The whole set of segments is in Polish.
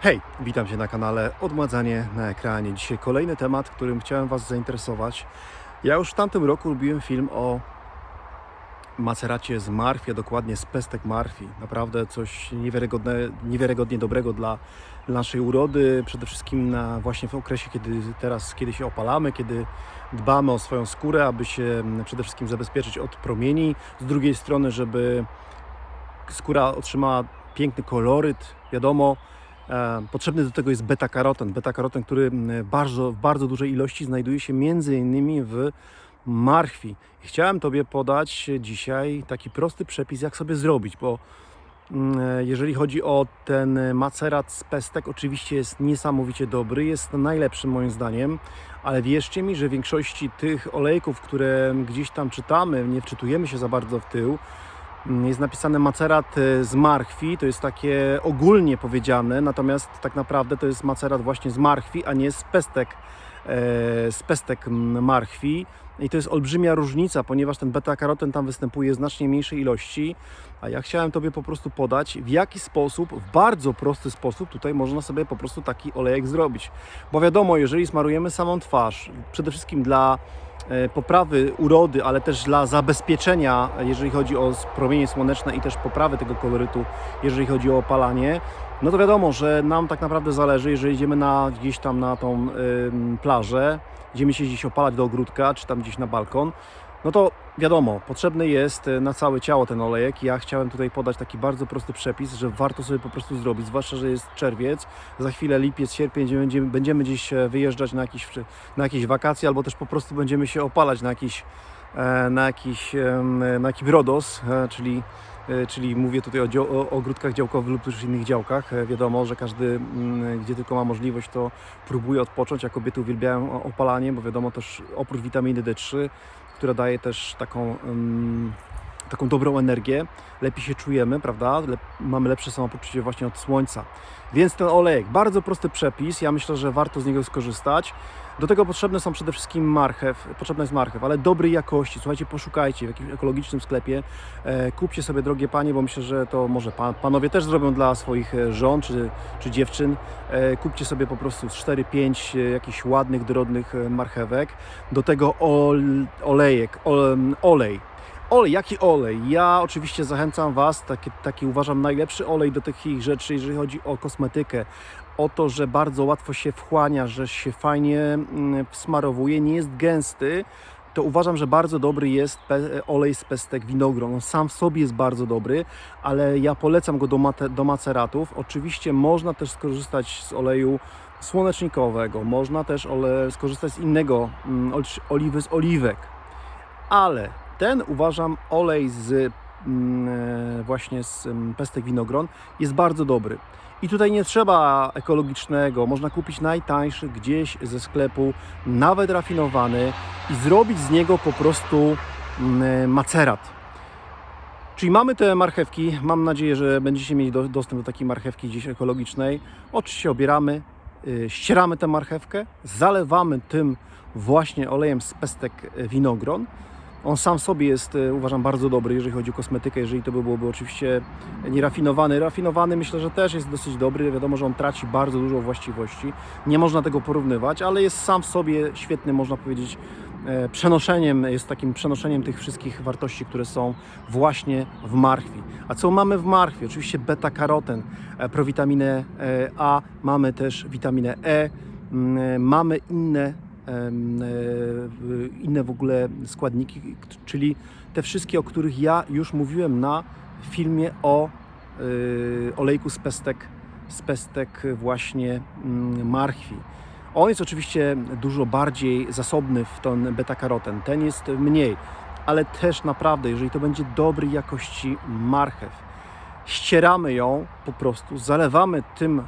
Hej, witam Cię na kanale Odmładzanie na ekranie. Dzisiaj kolejny temat, którym chciałem Was zainteresować. Ja już w tamtym roku robiłem film o maceracie z marfi, a dokładnie z pestek marfi. Naprawdę coś niewiarygodne, niewiarygodnie dobrego dla naszej urody, przede wszystkim na, właśnie w okresie, kiedy teraz, kiedy się opalamy, kiedy dbamy o swoją skórę, aby się mm, przede wszystkim zabezpieczyć od promieni. Z drugiej strony, żeby skóra otrzymała piękny koloryt, wiadomo, potrzebny do tego jest beta-karoten. Beta-karoten, który bardzo, w bardzo dużej ilości znajduje się między innymi w marchwi. Chciałem Tobie podać dzisiaj taki prosty przepis, jak sobie zrobić, bo e, jeżeli chodzi o ten macerat z pestek, oczywiście jest niesamowicie dobry, jest najlepszym moim zdaniem, ale wierzcie mi, że w większości tych olejków, które gdzieś tam czytamy, nie wczytujemy się za bardzo w tył, jest napisane macerat e, z marchwi, to jest takie ogólnie powiedziane, natomiast tak naprawdę to jest macerat właśnie z marchwi, a nie z pestek, e, z pestek marchwi. I to jest olbrzymia różnica, ponieważ ten beta-karoten tam występuje w znacznie mniejszej ilości, a ja chciałem Tobie po prostu podać, w jaki sposób, w bardzo prosty sposób tutaj można sobie po prostu taki olejek zrobić. Bo wiadomo, jeżeli smarujemy samą twarz, przede wszystkim dla poprawy urody, ale też dla zabezpieczenia, jeżeli chodzi o promienie słoneczne i też poprawy tego kolorytu, jeżeli chodzi o opalanie, no to wiadomo, że nam tak naprawdę zależy, jeżeli idziemy na, gdzieś tam na tą ym, plażę, idziemy się gdzieś opalać do ogródka, czy tam gdzieś na balkon, no to wiadomo, potrzebny jest y, na całe ciało ten olejek. Ja chciałem tutaj podać taki bardzo prosty przepis, że warto sobie po prostu zrobić, zwłaszcza, że jest czerwiec, za chwilę lipiec, sierpień, będziemy, gdzieś e, wyjeżdżać na jakieś, na jakieś wakacje, albo też po prostu będziemy się opalać na jakiś, e, na jakiś, na jakiś brodos, e, czyli e, czyli mówię tutaj o, o ogródkach działkowych lub też innych działkach. E, Wiadomo, że każdy, mm, gdzie tylko ma możliwość, to próbuje odpocząć, a kobiety uwielbiają opalanie, bo wiadomo też oprócz witaminy D3, która daje też taką, taką dobrą energię, lepiej się czujemy, prawda? Lep- mamy lepsze samopoczucie właśnie od słońca. Więc ten olejek, bardzo prosty przepis, ja myślę, że warto z niego skorzystać. Do tego potrzebne są przede wszystkim marchew, potrzebna jest marchew, ale dobrej jakości. Słuchajcie, poszukajcie w jakimś ekologicznym sklepie, e, kupcie sobie drogie panie, bo myślę, że to może pan, panowie też zrobią dla swoich e, żon czy, czy dziewczyn. E, kupcie sobie po prostu 4-5 e, jakichś ładnych, dorodnych e, marchewek. Do tego ol, olejek, ol, olej. Olej, jaki olej? Ja oczywiście zachęcam Was, taki, taki uważam najlepszy olej do takich rzeczy, jeżeli chodzi o kosmetykę, o to, że bardzo łatwo się wchłania, że się fajnie mm, wsmarowuje, nie jest gęsty, to uważam, że bardzo dobry jest olej z pestek winogron. On sam w sobie jest bardzo dobry, ale ja polecam go do, do maceratów. Oczywiście można też skorzystać z oleju słonecznikowego, można też skorzystać z innego mm, ol- oliwy z oliwek, ale ten uważam olej z mm, e, właśnie z mm, pestek winogron jest bardzo dobry. I tutaj nie trzeba ekologicznego, można kupić najtańszy gdzieś ze sklepu, nawet rafinowany i zrobić z niego po prostu mm, e, macerat. Czyli mamy te marchewki, mam nadzieję, że będziecie mieli do, dostęp do takiej marchewki gdzieś ekologicznej. Oczywiście obieramy, y, ścieramy tę marchewkę, zalewamy tym właśnie olejem z pestek y, winogron. On sam sobie jest, y, uważam, bardzo dobry, jeżeli chodzi o kosmetykę, jeżeli to by byłoby oczywiście nierafinowany. Rafinowany myślę, że też jest dosyć dobry. Wiadomo, że on traci bardzo dużo właściwości. Nie można tego porównywać, ale jest sam w sobie świetny, można powiedzieć, e, przenoszeniem, jest takim przenoszeniem tych wszystkich wartości, które są właśnie w marchwi. A co mamy w marchwi? Oczywiście beta-karoten, e, prowitaminę e, A, mamy też witaminę E, e, mamy inne e, inne w ogóle składniki, czyli te wszystkie, o których ja już mówiłem na filmie o y, olejku z pestek, z pestek właśnie mm, marchwi. On jest oczywiście dużo bardziej zasobny w ten beta-karoten, ten jest mniej, ale też naprawdę, jeżeli to będzie dobrej jakości marchew, ścieramy ją po prostu, zalewamy tym,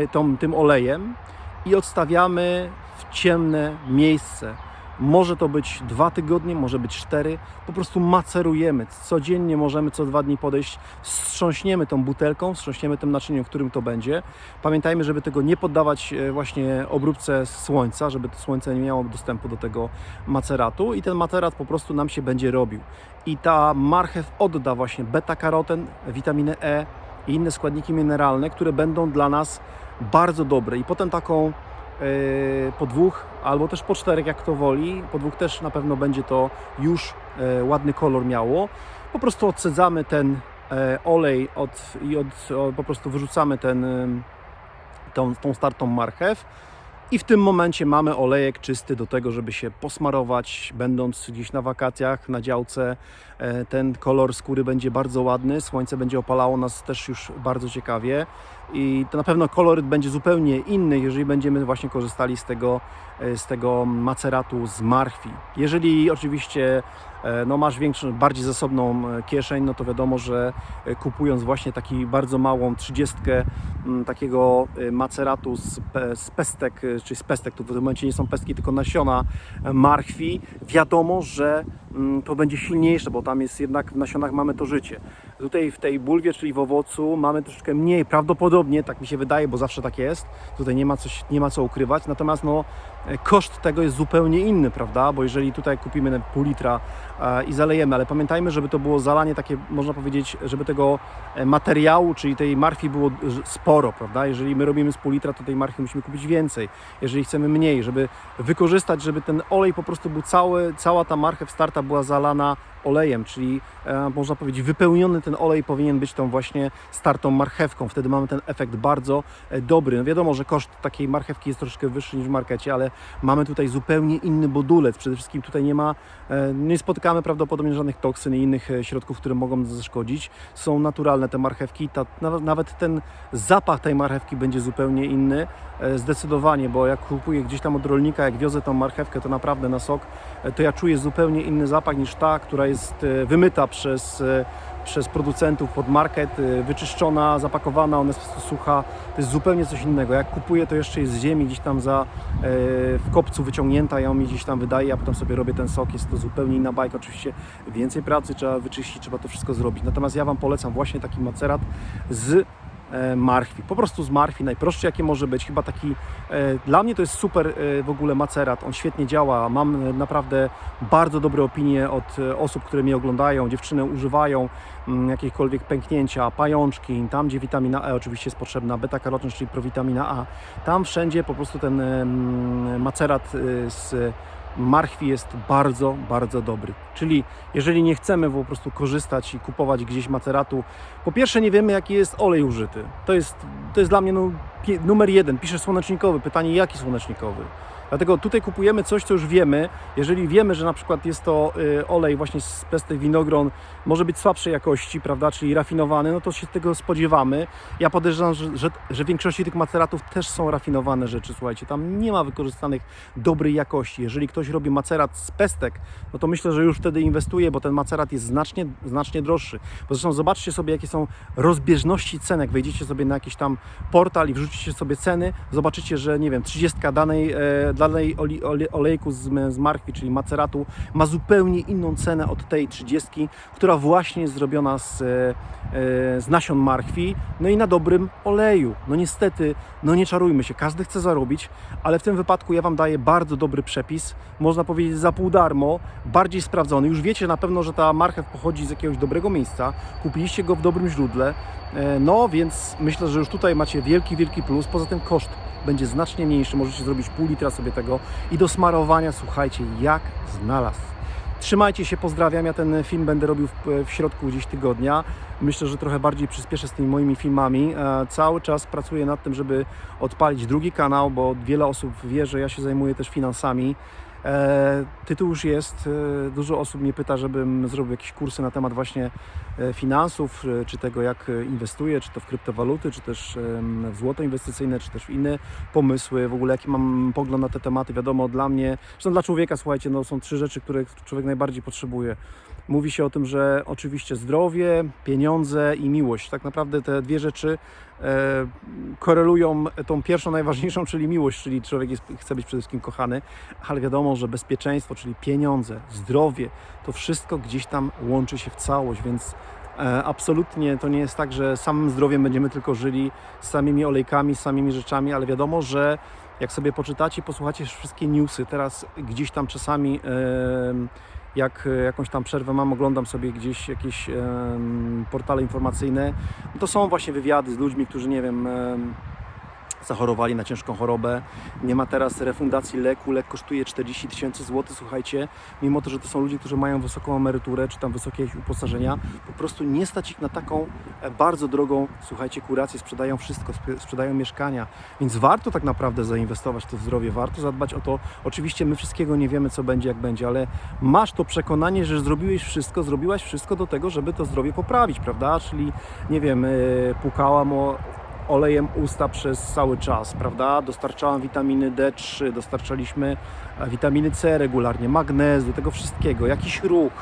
e, tą, tym olejem i odstawiamy ciemne miejsce. Może to być dwa tygodnie, może być cztery. Po prostu macerujemy. Codziennie możemy co dwa dni podejść, wstrząśniemy tą butelką, wstrząśniemy tym naczyniem, którym to będzie. Pamiętajmy, żeby tego nie poddawać e, właśnie obróbce słońca, żeby to słońce nie miało dostępu do tego maceratu i ten macerat po prostu nam się będzie robił. I ta marchew odda właśnie beta-karoten, witaminę E, i inne składniki mineralne, które będą dla nas bardzo dobre. I potem taką po dwóch albo też po czterech, jak to woli, po dwóch też na pewno będzie to już e, ładny kolor miało. Po prostu odsadzamy ten e, olej od, i od, po prostu wyrzucamy ten, tą, tą startą marchew. I w tym momencie mamy olejek czysty do tego, żeby się posmarować, będąc gdzieś na wakacjach, na działce. E, Ten kolor skóry będzie bardzo ładny, słońce będzie opalało nas też już bardzo ciekawie i to na pewno kolor będzie zupełnie inny, jeżeli będziemy właśnie korzystali z tego, e, z tego maceratu z marchwi. Jeżeli oczywiście e, no, masz większą, bardziej zasobną e, kieszeń, no to wiadomo, że kupując właśnie taki bardzo małą trzydziestkę m, takiego maceratu z, z pestek, e, czy z pestek, to w tym momencie nie są pestki, tylko nasiona marchwi, wiadomo, że mm, to będzie silniejsze, bo tam jest jednak w nasionach mamy to życie. Tutaj w tej bulwie, czyli w owocu mamy troszeczkę mniej, prawdopodobnie, tak mi się wydaje, bo zawsze tak jest. Tutaj nie ma, coś, nie ma co ukrywać, natomiast no, e, koszt tego jest zupełnie inny, prawda? Bo jeżeli tutaj kupimy pół litra e, i zalejemy, ale pamiętajmy, żeby to było zalanie takie, można powiedzieć, żeby tego e, materiału, czyli tej marfi było sporo, prawda? Jeżeli my robimy z pół litra, to tej marfi musimy kupić więcej. Jeżeli chcemy mniej, żeby wykorzystać, żeby ten olej po prostu był cały, cała ta marchew starta była zalana olejem, czyli e, można powiedzieć wypełniony ten olej powinien być tą właśnie startą marchewką. Wtedy mamy ten efekt bardzo e, dobry. No wiadomo, że koszt takiej marchewki jest troszeczkę wyższy niż w markecie, ale mamy tutaj zupełnie inny budulec. Przede wszystkim tutaj nie ma, e, nie spotykamy prawdopodobnie żadnych toksyn i innych e, środków, które mogą zaszkodzić. Są naturalne te marchewki. Ta, nawet, nawet ten zapach tej marchewki będzie zupełnie inny. E, Zdecydowanie, bo jak kupuję gdzieś tam od rolnika, jak wiozę tą marchewkę, to naprawdę na sok, e, to ja czuję zupełnie inny zapach niż ta, która jest e, wymyta przez, e, przez producentów pod market, e, wyczyszczona, zapakowana, ona jest po prostu sucha. To jest zupełnie coś innego. Jak kupuję, to jeszcze jest z ziemi gdzieś tam za, w kopcu wyciągnięta, ja mi gdzieś tam wydaję, a potem sobie robię ten sok. Jest to zupełnie inna bajka. Oczywiście więcej pracy trzeba wyczyścić, trzeba to wszystko zrobić. Natomiast ja Wam polecam właśnie taki macerat z marchwi. Po prostu z marchwi, najprostszy jakie może być. Chyba taki, e, dla mnie to jest super e, w ogóle macerat. On świetnie działa. Mam e, naprawdę bardzo dobre opinie od e, osób, które mnie oglądają. Dziewczyny używają mm, jakiekolwiek pęknięcia, pajączki, tam gdzie witamina E oczywiście jest potrzebna, beta-karotyn, czyli prowitamina A. Tam wszędzie po prostu ten macerat e, z marchwi jest bardzo, bardzo dobry. Czyli jeżeli nie chcemy po prostu korzystać i kupować gdzieś maceratu, po pierwsze nie wiemy jaki jest olej użyty. To jest, to jest dla mnie no, numer jeden. Piszę słonecznikowy. Pytanie jaki słonecznikowy? Dlatego tutaj kupujemy coś, co już wiemy. Jeżeli wiemy, że na przykład jest to y, olej właśnie z pestek winogron, może być słabszej jakości, prawda, czyli rafinowany, no to się tego spodziewamy. Ja podejrzewam, że, że, że w większości tych maceratów też są rafinowane rzeczy, słuchajcie, tam nie ma wykorzystanych dobrej jakości. Jeżeli ktoś robi macerat z pestek, no to myślę, że już wtedy inwestuje, bo ten macerat jest znacznie, znacznie droższy. Bo zresztą zobaczcie sobie, jakie są rozbieżności cenek. Wejdziecie sobie na jakiś tam portal i wrzucicie sobie ceny, zobaczycie, że nie wiem, 30 danej, e, danej olejku z, z marchwi, czyli maceratu, ma zupełnie inną cenę od tej 30, która właśnie jest zrobiona z, e, e, z nasion marchwi, no i na dobrym oleju. No niestety, no nie czarujmy się, każdy chce zarobić, ale w tym wypadku ja Wam daję bardzo dobry przepis, można powiedzieć za pół darmo, bardziej sprawdzony. Już wiecie na pewno, że ta marchew pochodzi z jakiegoś dobrego miejsca, kupiliście go w dobrym źródle, no więc myślę, że już tutaj macie wielki, wielki plus. Poza tym koszt będzie znacznie mniejszy, możecie zrobić pół litra sobie tego i do smarowania, słuchajcie, jak znalazł. Trzymajcie się, pozdrawiam. Ja ten film będę robił w, w środku gdzieś tygodnia. Myślę, że trochę bardziej przyspieszę z tymi moimi filmami. E, cały czas pracuję nad tym, żeby odpalić drugi kanał, bo wiele osób wie, że ja się zajmuję też finansami. E, tytuł już jest. E, dużo osób mnie pyta, żebym zrobił jakieś kursy na temat właśnie finansów, e, czy tego jak e, inwestuję, czy to w kryptowaluty, czy też w złoto inwestycyjne, czy też w inne pomysły, w ogóle jaki mam pogląd na te tematy. Wiadomo, dla mnie, zresztą dla człowieka, słuchajcie, no, są trzy rzeczy, które człowiek najbardziej potrzebuje. Mówi się o tym, że oczywiście zdrowie, pieniądze i miłość. Tak naprawdę te dwie rzeczy e, korelują tą pierwszą, najważniejszą, czyli miłość, czyli człowiek jest, chce być przede wszystkim kochany, ale wiadomo, że bezpieczeństwo, czyli pieniądze, zdrowie, to wszystko gdzieś tam łączy się w całość, więc e, absolutnie to nie jest tak, że samym zdrowiem będziemy tylko żyli, samymi olejkami, samymi rzeczami, ale wiadomo, że jak sobie poczytacie, posłuchacie wszystkie newsy, teraz gdzieś tam czasami jak e, jakąś tam przerwę mam, oglądam sobie gdzieś jakieś portale informacyjne, to są właśnie wywiady z ludźmi, którzy nie wiem, em, zachorowali na ciężką chorobę. Nie ma teraz refundacji leku, lek kosztuje 40 tysięcy złotych, słuchajcie, mimo to, że to są ludzie, którzy mają wysoką emeryturę, czy tam wysokie jakieś uposażenia, po prostu nie stać ich na taką e, bardzo drogą, słuchajcie, kurację, sprzedają wszystko, sp- sprzedają mieszkania, więc warto tak naprawdę zainwestować w to zdrowie, warto zadbać o to. Oczywiście my wszystkiego nie wiemy, co będzie, jak będzie, ale masz to przekonanie, że zrobiłeś wszystko, zrobiłaś wszystko do tego, żeby to zdrowie poprawić, prawda? Czyli, nie wiem, e, pukałam o olejem usta przez cały czas, prawda? Dostarczałam witaminy D3, dostarczaliśmy e, witaminy C regularnie, magnezu, tego wszystkiego, jakiś ruch.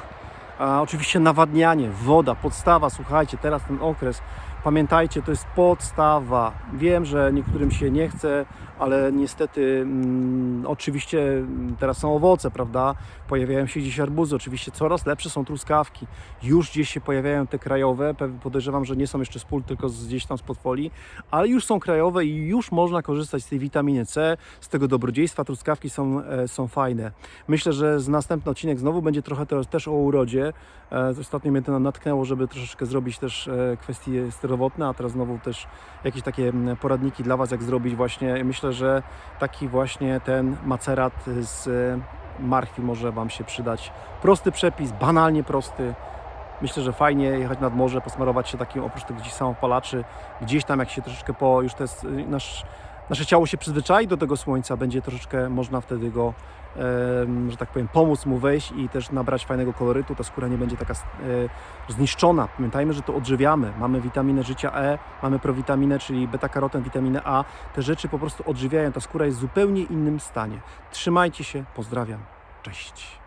A oczywiście nawadnianie, woda, podstawa, słuchajcie, teraz ten okres, pamiętajcie, to jest podstawa. Wiem, że niektórym się nie chce, ale niestety mm, oczywiście mm, teraz są owoce, prawda? Pojawiają się gdzieś arbuzy, oczywiście coraz lepsze są truskawki. Już gdzieś się pojawiają te krajowe, podejrzewam, że nie są jeszcze z pól, tylko z, gdzieś tam z podfolii, ale już są krajowe i już można korzystać z tej witaminy C, z tego dobrodziejstwa. Truskawki są, e, są fajne. Myślę, że z następny odcinek znowu będzie trochę teraz też o urodzie. E, Ostatnio mnie to natknęło, żeby troszeczkę zrobić też e, kwestie zdrowotne, a teraz znowu też jakieś takie mm, poradniki dla Was, jak zrobić właśnie. Myślę, że taki właśnie ten macerat z e, marchwi może Wam się przydać. Prosty przepis, banalnie prosty. Myślę, że fajnie jechać nad morze, posmarować się takim, oprócz tych gdzieś samopalaczy, gdzieś tam jak się troszeczkę po, już to jest, y, nasz, nasze ciało się przyzwyczai do tego słońca, będzie troszeczkę można wtedy go, że tak powiem, pomóc mu wejść i też nabrać fajnego kolorytu, ta skóra nie będzie taka e, zniszczona. Pamiętajmy, że to odżywiamy. Mamy witaminę życia E, mamy prowitaminę, czyli beta-karoten, witaminę A. Te rzeczy po prostu odżywiają, ta skóra jest w zupełnie innym stanie. Trzymajcie się, pozdrawiam. Cześć.